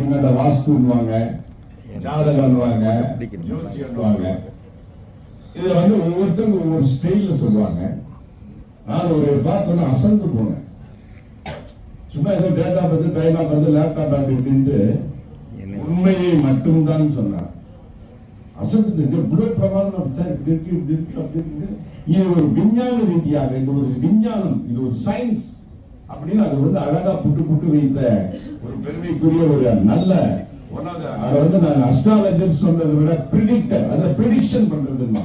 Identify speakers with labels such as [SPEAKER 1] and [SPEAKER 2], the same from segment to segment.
[SPEAKER 1] பாத்தீங்கன்னா இந்த வாஸ்துன்னுவாங்க ஜாதகம்னுவாங்க ஜோசியம்னுவாங்க இதுல வந்து ஒவ்வொருத்தரும் ஒவ்வொரு ஸ்டைல்ல சொல்லுவாங்க. நான் ஒரு பார்த்தோன்னா அசந்து போனேன். சும்மா ஏதோ டேட்டா பார்த்து டைமா பார்த்து லேப்டாப் அப்படி இப்படின்ட்டு உண்மையை மட்டும்தான் சொன்னார். அசந்து இவ்வளவு பிரமாதம் சார் இப்படி இருக்கு இப்படி இருக்கு அப்படி இருக்கு. இது ஒரு விஞ்ஞான ரீதியாக இது ஒரு விஞ்ஞானம் இது ஒரு சயின்ஸ் அப்படின்னு அது வந்து அழகா புட்டு புட்டு வைத்த ஒரு பெருமைக்குரிய ஒரு நல்ல அதை வந்து நான் அஸ்ட்ராலஜர் சொன்னதை விட ப்ரிடிக்டர் அதை ப்ரிடிக்ஷன் பண்றதுன்னா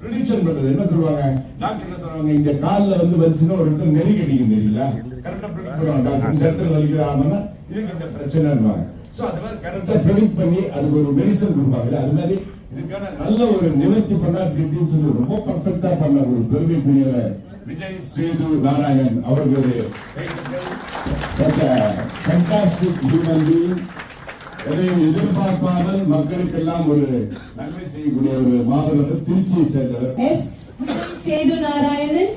[SPEAKER 1] ப்ரிடிக்ஷன் பண்றது. என்ன சொல்லுவாங்க? டாக்டர் என்ன சொல்லுவாங்க? இந்த கால்ல வந்து வலிச்சுன்னா ஒரு இடத்துல நெறி கடிக்குது தெரியல கரெக்டா ப்ரிடிக்ட் பண்ணுவாங்க. டாக்டர் இந்த இடத்துல வலிக்கிறாங்கன்னா இதுக்கு இந்த பிரச்சனைன்னுவாங்க. சோ அது மாதிரி கரெக்டா ப்ரிடிக்ட் பண்ணி அதுக்கு ஒரு மெடிசன் கொடுப்பாங்கல்ல அது மாதிரி இதுக்கான நல்ல ஒரு நிவர்த்தி பண்ணா அப்படி இப்படின்னு சொல்லி ரொம்ப பர்ஃபெக்டா பண்ண ஒரு பெருமைக்குரிய விஜய் சேது நாராயணன் அவர்களுடைய எதையும் எதிர்பார்க்காமல் மக்களுக்கெல்லாம் ஒரு நன்மை செய்யக்கூடிய ஒரு மாபெரும் திருச்சியை சேர்ந்தவர்.
[SPEAKER 2] சேது நாராயணன்.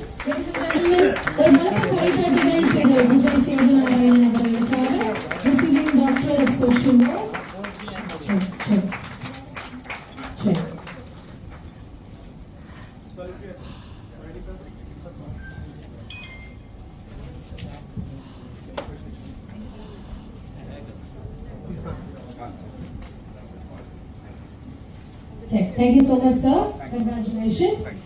[SPEAKER 2] ஒரு நல்ல கைதட்டுகள் திரு விஜய் சேது நாராயணன் அவர்களுக்காக receiving doctor of social Okay, thank you so much, sir. Congratulations.